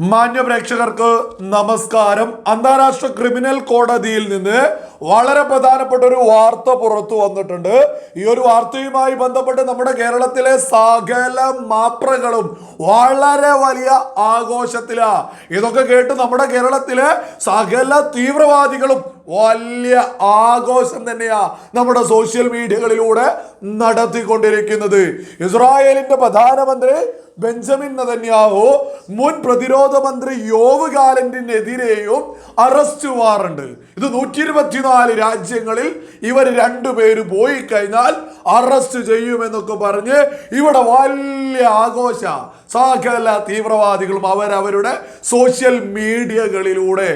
മാന്യ പ്രേക്ഷകർക്ക് നമസ്കാരം. അന്താരാഷ്ട്ര ക്രിമിനൽ കോടതിയിൽ നിന്ന് വളരെ പ്രധാനപ്പെട്ട ഒരു വാർത്ത പുറത്തു വന്നിട്ടുണ്ട്. ഈ ഒരു വാർത്തയുമായി ബന്ധപ്പെട്ട് നമ്മുടെ കേരളത്തിലെ സകല മാപ്രകളും വളരെ വലിയ ആഘോഷത്തിലാ. ഇതൊക്കെ കേട്ട് നമ്മുടെ കേരളത്തിലെ സകല തീവ്രവാദികളും വലിയ ആഘോഷം തന്നെയാ നമ്മുടെ സോഷ്യൽ മീഡിയകളിലൂടെ നടത്തിക്കൊണ്ടിരിക്കുന്നത്. ഇസ്രായേലിന്റെ പ്രധാനമന്ത്രി ബെഞ്ചമിൻ നതന്യാഹു മുൻ പ്രതിരോധ മന്ത്രി യോവ് ഗാലന്റിനെതിരെയും അറസ്റ്റ് വാറണ്ട് ഇത് നൂറ്റി ഇരുപത്തിനാല് രാജ്യങ്ങളിൽ ഇവർ രണ്ടുപേര് പോയി കഴിഞ്ഞാൽ അറസ്റ്റ് ചെയ്യുമെന്നൊക്കെ പറഞ്ഞ് ഇവിടെ വലിയ ആഘോഷ സകല തീവ്രവാദികളും അവരവരുടെ സോഷ്യൽ മീഡിയകളിലൂടെ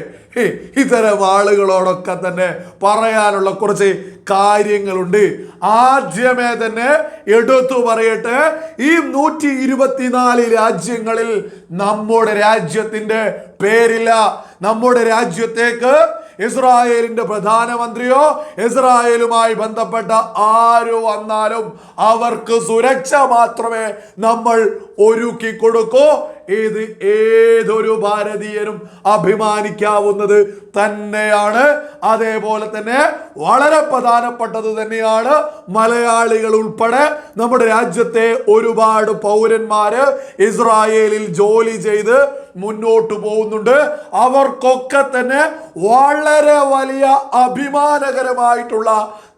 ഇത്തരം ആളുകളോടൊക്കെ തന്നെ പറയാനുള്ള കുറച്ച് കാര്യങ്ങളുണ്ട്. ആദ്യമേ തന്നെ എടുത്തു പറയട്ടെ ഈ നൂറ്റി ഇരുപത്തിനാല് രാജ്യങ്ങളിൽ നമ്മുടെ രാജ്യത്തിന്റെ പേരില്ല. നമ്മുടെ രാജ്യത്തേക്ക് ഇസ്രായേലിന്റെ പ്രധാനമന്ത്രിയോ ഇസ്രായേലുമായി ബന്ധപ്പെട്ട ആര് വന്നാലും അവർക്ക് സുരക്ഷ മാത്രമേ നമ്മൾ ഒരുക്കി കൊടുക്കൂ. ഇത് ഏതൊരു ഭാരതീയനും അഭിമാനിക്കാവുന്നത് തന്നെയാണ്. അതേപോലെ തന്നെ വളരെ പ്രധാനപ്പെട്ടത് തന്നെയാണ് മലയാളികൾ ഉൾപ്പെടെ നമ്മുടെ രാജ്യത്തെ ഒരുപാട് പൗരന്മാര് ഇസ്രായേലിൽ ജോലി ചെയ്ത് മുന്നോട്ട് പോകുന്നുണ്ട്. അവർക്കൊക്കെ തന്നെ വളരെ വലിയ അഭിമാനകരമായിട്ടുള്ള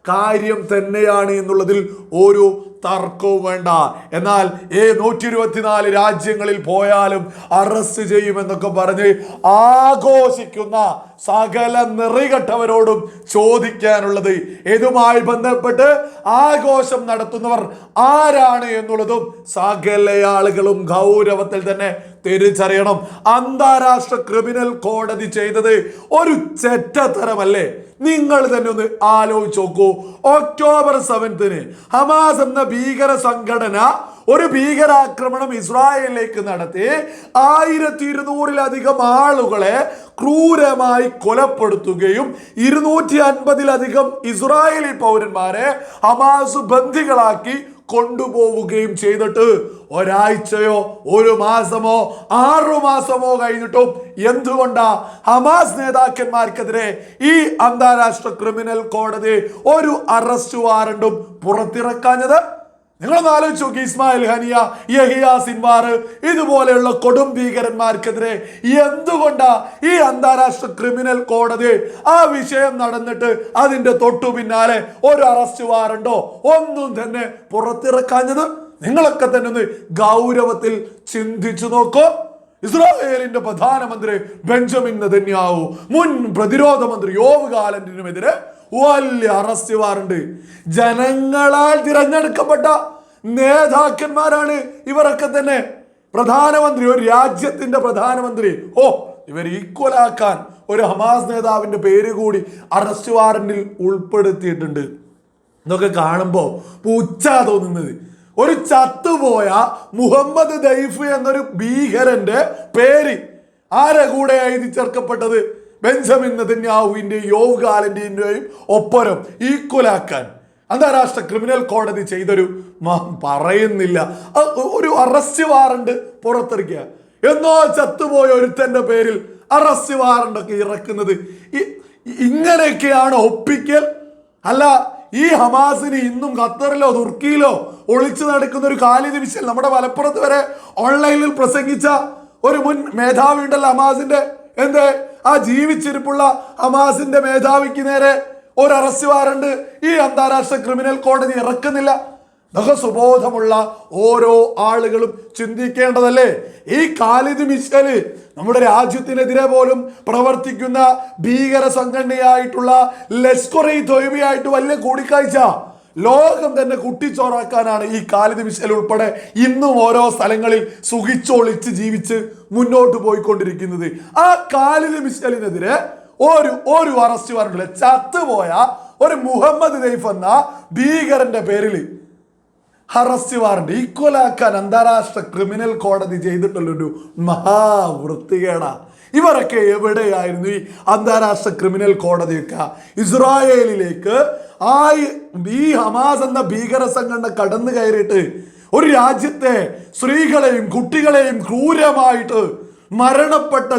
കാര്യം തന്നെയാണ് എന്നുള്ളതിൽ ഒരു തർക്കവും വേണ്ട. എന്നാൽ ഏ നൂറ്റി ഇരുപത്തിനാല് രാജ്യങ്ങളിൽ പോയാലും അറസ്റ്റ് ചെയ്യുമെന്നൊക്കെ പറഞ്ഞ് ആഘോഷിക്കുന്ന സകല നിറികെട്ടവരോടും ചോദിക്കാനുള്ളത്. ഇതുമായി ബന്ധപ്പെട്ട് ആഘോഷം നടത്തുന്നവർ ആരാണ് എന്നുള്ളതും സകല ആളുകളും ഗൗരവത്തിൽ തന്നെ തിരിച്ചറിയണം. അന്താരാഷ്ട്ര ക്രിമിനൽ കോടതി ചെയ്തത് ഒരു ചെറ്റത്തരമല്ലേ? നിങ്ങൾ തന്നെ ഒന്ന് ആലോചിച്ച് നോക്കൂ. ഒക്ടോബർ സെവൻത്തിന് ഹമാസ് എന്ന ഭീകര സംഘടന ഒരു ഭീകരാക്രമണം ഇസ്രായേലിലേക്ക് നടത്തി ആയിരത്തി ഇരുന്നൂറിലധികം ആളുകളെ ക്രൂരമായി കൊലപ്പെടുത്തുകയും ഇരുന്നൂറ്റി അൻപതിലധികം ഇസ്രായേലി പൗരന്മാരെ ഹമാസ് ബന്ദികളാക്കി കൊണ്ടുപോവുകയും ചെയ്തിട്ട് ഒരാഴ്ചയോ ഒരു മാസമോ ആറു മാസമോ കഴിഞ്ഞിട്ടും എന്തുകൊണ്ടാ ഹമാസ് നേതാക്കന്മാർക്കെതിരെ ഈ അന്താരാഷ്ട്ര ക്രിമിനൽ കോടതി ഒരു അറസ്റ്റ് വാറണ്ടും പുറത്തിറക്കാഞ്ഞത്? നിങ്ങളൊന്ന് ആലോചിച്ച് നോക്കി ഇസ്മായിൽ ഹനിയ യഹിയ സിൻവാർ ഇതുപോലെയുള്ള കൊടും ഭീകരന്മാർക്കെതിരെ എന്തുകൊണ്ടാ ഈ അന്താരാഷ്ട്ര ക്രിമിനൽ കോടതി ആ വിഷയം നടന്നിട്ട് അതിന്റെ തൊട്ടു പിന്നാലെ ഒരു അറസ്റ്റ് വാറണ്ടോ ഒന്നും തന്നെ പുറത്തിറക്കാഞ്ഞത്? നിങ്ങളൊക്കെ തന്നെ ഒന്ന് ഗൗരവത്തിൽ ചിന്തിച്ചു നോക്കൂ. ഇസ്രായേലിന്റെ പ്രധാനമന്ത്രി ബെഞ്ചമിൻ നെതന്യാവു മുൻ പ്രതിരോധ മന്ത്രി യോവ് ഗാലന്റിനുമെതിരെ വലിയ അറസ്റ്റ് വാറണ്ട് ജനങ്ങളാൽ തിരഞ്ഞെടുക്കപ്പെട്ട നേതാക്കന്മാരാണ്. ഇവരൊക്കെ തന്നെ പ്രധാനമന്ത്രി ഒരു രാജ്യത്തിന്റെ പ്രധാനമന്ത്രി. ഓ ഇവർ ഈക്വലാക്കാൻ ഒരു ഹമാസ് നേതാവിന്റെ പേര് കൂടി അറസ്റ്റ് വാറന്റിൽ ഉൾപ്പെടുത്തിയിട്ടുണ്ട്. ഇതൊക്കെ കാണുമ്പോൾ പൂച്ച തോന്നുന്നത്. ഒരു ചത്തുപോയ മുഹമ്മദ് ദൈഫ് എന്നൊരു ഭീകരന്റെ പേര് ആരെ കൂടെ എഴുതി ചേർക്കപ്പെട്ടത്? ബെഞ്ചമിൻ നെതന്യാഹുവിന്റെയും യോവ് ഒപ്പരം ഒപ്പരം ഈക്വലാക്കാൻ അന്താരാഷ്ട്ര ക്രിമിനൽ കോടതി ചെയ്തൊരു പറയുന്നില്ല. ഒരു അറസ്റ്റ് വാറണ്ട് പുറത്തിറക്കുക എന്നോ ചത്തുപോയ ഒരുത്തന്റെ പേരിൽ അറസ്റ്റ് വാറണ്ട് ഒക്കെ ഇറക്കുന്നത് ഇങ്ങനെയൊക്കെയാണ് ഒപ്പിക്കൽ? അല്ല ഈ ഹമാസിന് ഇന്നും ഖത്തറിലോ തുർക്കിയിലോ ഒളിച്ചു നടക്കുന്ന ഒരു കാലിന് വിശൽ നമ്മുടെ മലപ്പുറത്ത് വരെ ഓൺലൈനിൽ പ്രസംഗിച്ച ഒരു മുൻ മേധാവി ഉണ്ടല്ലോ ഹമാസിന്റെ. എന്ത്? ആ ജീവിച്ചിരിപ്പുള്ള ഹമാസിന്റെ മേധാവിക്ക് നേരെ ഒരു അറസ്റ്റ് വാറണ്ട് ഈ അന്താരാഷ്ട്ര ക്രിമിനൽ കോടതി ഇറക്കുന്നില്ല. സുബോധമുള്ള ഓരോ ആളുകളും ചിന്തിക്കേണ്ടതല്ലേ? ഈ കാലിദ് മിഷൽ നമ്മുടെ രാജ്യത്തിനെതിരെ പോലും പ്രവർത്തിക്കുന്ന ഭീകര സംഘടനയായിട്ടുള്ള ലഷ്കറി തൊയ്ബയായിട്ട് വലിയ കൂടിക്കാഴ്ച. ലോകം തന്നെ കുട്ടിച്ചോറാക്കാനാണ് ഈ കാലിദ് മിഷൽ ഉൾപ്പെടെ ഇന്നും ഓരോ സ്ഥലങ്ങളിൽ സുഖിച്ചൊളിച്ച് ജീവിച്ച് മുന്നോട്ട് പോയിക്കൊണ്ടിരിക്കുന്നത്. ആ കാലിദ് മിഷലിനെതിരെ ഒരു ഒരു അറസ്റ്റ് വാറണ്ടില്ല ചത്തുപോയ ഒരു മുഹമ്മദ് ദൈഫ് എന്ന ഭീകരന്റെ പേരിൽ അറസ്റ്റ് വാറണ്ട് ഈക്വലാക്കാൻ അന്താരാഷ്ട്ര ക്രിമിനൽ കോടതി ചെയ്തിട്ടുള്ളൊരു മഹാവൃത്തികേടാ. ഇവരൊക്കെ എവിടെയായിരുന്നു ഈ അന്താരാഷ്ട്ര ക്രിമിനൽ കോടതിയൊക്കെ? ഇസ്രായേലിലേക്ക് ആ ഈ ഹമാസ് എന്ന ഭീകര സംഘടന കടന്നു കയറിയിട്ട് ഒരു രാജ്യത്തെ സ്ത്രീകളെയും കുട്ടികളെയും ക്രൂരമായിട്ട് മരണപ്പെട്ട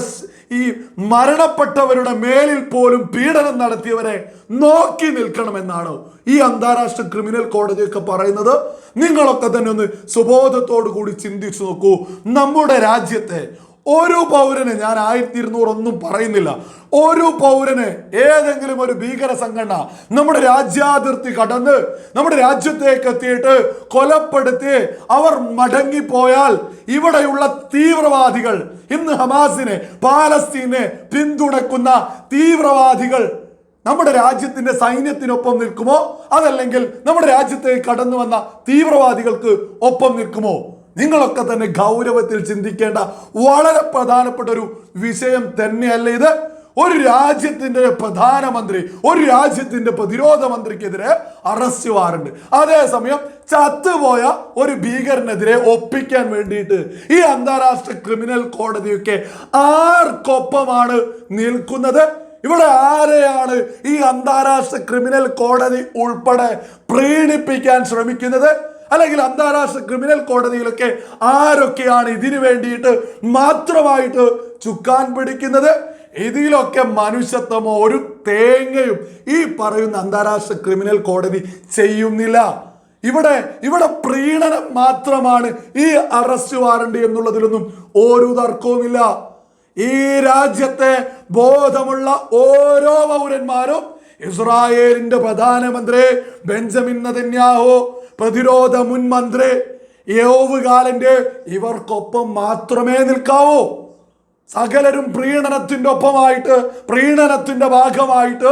ഈ മരണപ്പെട്ടവരുടെ മേലിൽ പോലും പീഡനം നടത്തിയവരെ നോക്കി നിൽക്കണമെന്നാണ് ഈ അന്താരാഷ്ട്ര ക്രിമിനൽ കോടതിയൊക്കെ പറയുന്നത്. നിങ്ങളൊക്കെ തന്നെ ഒന്ന് സുബോധത്തോടു കൂടി ചിന്തിച്ചു നോക്കൂ. നമ്മുടെ രാജ്യത്തെ ഒരു പൗരന് ഞാൻ ആയിരത്തി ഇരുന്നൂറൊന്നും പറയുന്നില്ല. ഒരു പൗരന് ഏതെങ്കിലും ഒരു ഭീകര സംഘടന നമ്മുടെ രാജ്യാതിർത്തി കടന്ന് നമ്മുടെ രാജ്യത്തേക്ക് എത്തിയിട്ട് കൊലപ്പെടുത്തി അവർ മടങ്ങിപ്പോയാൽ ഇവിടെയുള്ള തീവ്രവാദികൾ ഇന്ന് ഹമാസിനെ പാലസ്തീനെ പിന്തുണക്കുന്ന തീവ്രവാദികൾ നമ്മുടെ രാജ്യത്തിന്റെ സൈന്യത്തിനൊപ്പം നിൽക്കുമോ? അതല്ലെങ്കിൽ നമ്മുടെ രാജ്യത്തേക്ക് കടന്നു വന്ന തീവ്രവാദികൾക്ക് ഒപ്പം നിൽക്കുമോ? നിങ്ങളൊക്കെ തന്നെ ഗൗരവത്തിൽ ചിന്തിക്കേണ്ട വളരെ പ്രധാനപ്പെട്ട ഒരു വിഷയം തന്നെയല്ല ഇത്. ഒരു രാജ്യത്തിന്റെ പ്രധാനമന്ത്രി ഒരു രാജ്യത്തിന്റെ പ്രതിരോധ മന്ത്രിക്കെതിരെ അറസ്റ്റ് വാറുണ്ട് അതേസമയം ചത്തുപോയ ഒരു ഭീകരനെതിരെ ഒപ്പിക്കാൻ വേണ്ടിയിട്ട് ഈ അന്താരാഷ്ട്ര ക്രിമിനൽ കോടതിയൊക്കെ ആർക്കൊപ്പമാണ് നിൽക്കുന്നത്? ഇവിടെ ആരെയാണ് ഈ അന്താരാഷ്ട്ര ക്രിമിനൽ കോടതി ഉൾപ്പെടെ പ്രീണിപ്പിക്കാൻ ശ്രമിക്കുന്നത്? അല്ലെങ്കിൽ അന്താരാഷ്ട്ര ക്രിമിനൽ കോടതിയിലൊക്കെ ആരൊക്കെയാണ് ഇതിനു വേണ്ടിയിട്ട് മാത്രമായിട്ട് ചുക്കാൻ പിടിക്കുന്നത്? ഇതിലൊക്കെ മനുഷ്യത്വമോ ഒരു തേങ്ങയും ഈ പറയുന്ന അന്താരാഷ്ട്ര ക്രിമിനൽ കോടതി ചെയ്യുന്നില്ല. ഇവിടെ ഇവിടെ പ്രീണനം മാത്രമാണ് ഈ അറസ്റ്റ് വാറണ്ട് എന്നുള്ളതിലൊന്നും ഒരു തർക്കവുമില്ല. ഈ രാജ്യത്തെ ബോധമുള്ള ഓരോ പൗരന്മാരും ഇസ്രായേലിന്റെ പ്രധാനമന്ത്രി ബെഞ്ചമിൻ നതന്യാഹു പ്രതിരോധ മുൻ മന്ത്രി യോവുകാലന്റെ ഇവർക്കൊപ്പം മാത്രമേ നിൽക്കാവൂ. സകലരും പ്രീണനത്തിന്റെ ഒപ്പമായിട്ട് പ്രീണനത്തിന്റെ ഭാഗമായിട്ട്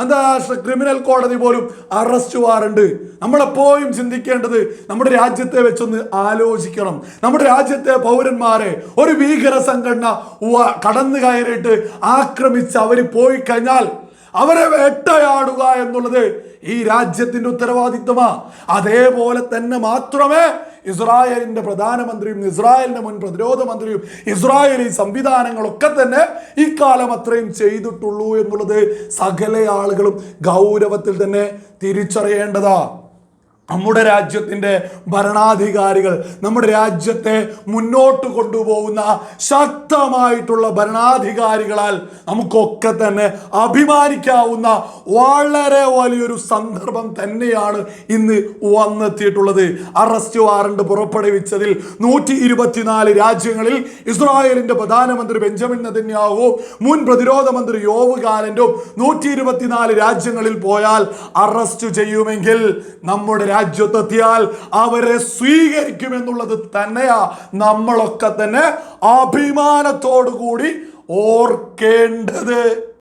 അന്താരാഷ്ട്ര ക്രിമിനൽ കോടതി പോലും അറസ്റ്റ് വാറണ്ട്. നമ്മളെപ്പോഴും ചിന്തിക്കേണ്ടത് നമ്മുടെ രാജ്യത്തെ വെച്ചൊന്ന് ആലോചിക്കണം. നമ്മുടെ രാജ്യത്തെ പൗരന്മാരെ ഒരു ഭീകര സംഘടന കടന്നു കയറിയിട്ട് ആക്രമിച്ച് അവർ പോയി കഴിഞ്ഞാൽ അവരെ വേട്ടയാടുക എന്നുള്ളത് ഈ രാജ്യത്തിന്റെ ഉത്തരവാദിത്വമാ. അതേപോലെ തന്നെ മാത്രമേ ഇസ്രായേലിന്റെ പ്രധാനമന്ത്രിയും ഇസ്രായേലിന്റെ മുൻ പ്രതിരോധ മന്ത്രിയും ഇസ്രായേലി സംവിധാനങ്ങളൊക്കെ തന്നെ ഇക്കാലം അത്രയും ചെയ്തിട്ടുള്ളൂ എന്നുള്ളത് സകല ആളുകളും ഗൗരവത്തിൽ തന്നെ തിരിച്ചറിയേണ്ടതാ. നമ്മുടെ രാജ്യത്തിന്റെ ഭരണാധികാരികൾ നമ്മുടെ രാജ്യത്തെ മുന്നോട്ട് കൊണ്ടുപോകുന്ന ശക്തമായിട്ടുള്ള ഭരണാധികാരികളാൽ നമുക്കൊക്കെ തന്നെ അഭിമാനിക്കാവുന്ന വളരെ വലിയൊരു സന്ദർഭം തന്നെയാണ് ഇന്ന് വന്നെത്തിയിട്ടുള്ളത്. അറസ്റ്റ് വാറണ്ട് പുറപ്പെടുവിച്ചതിൽ നൂറ്റി ഇരുപത്തിനാല് രാജ്യങ്ങളിൽ ഇസ്രായേലിന്റെ പ്രധാനമന്ത്രി ബെഞ്ചമിൻ നെതന്യാഹു മുൻ പ്രതിരോധ മന്ത്രി യോവ് ഗാലന്റും നൂറ്റി ഇരുപത്തിനാല് രാജ്യങ്ങളിൽ പോയാൽ അറസ്റ്റ് ചെയ്യുമെങ്കിൽ നമ്മുടെ രാജ്യത്തെത്തിയാൽ അവരെ സ്വീകരിക്കുമെന്നുള്ളത് തന്നെയാ നമ്മളൊക്കെ തന്നെ അഭിമാനത്തോടു കൂടി ഓർക്കേണ്ടത്.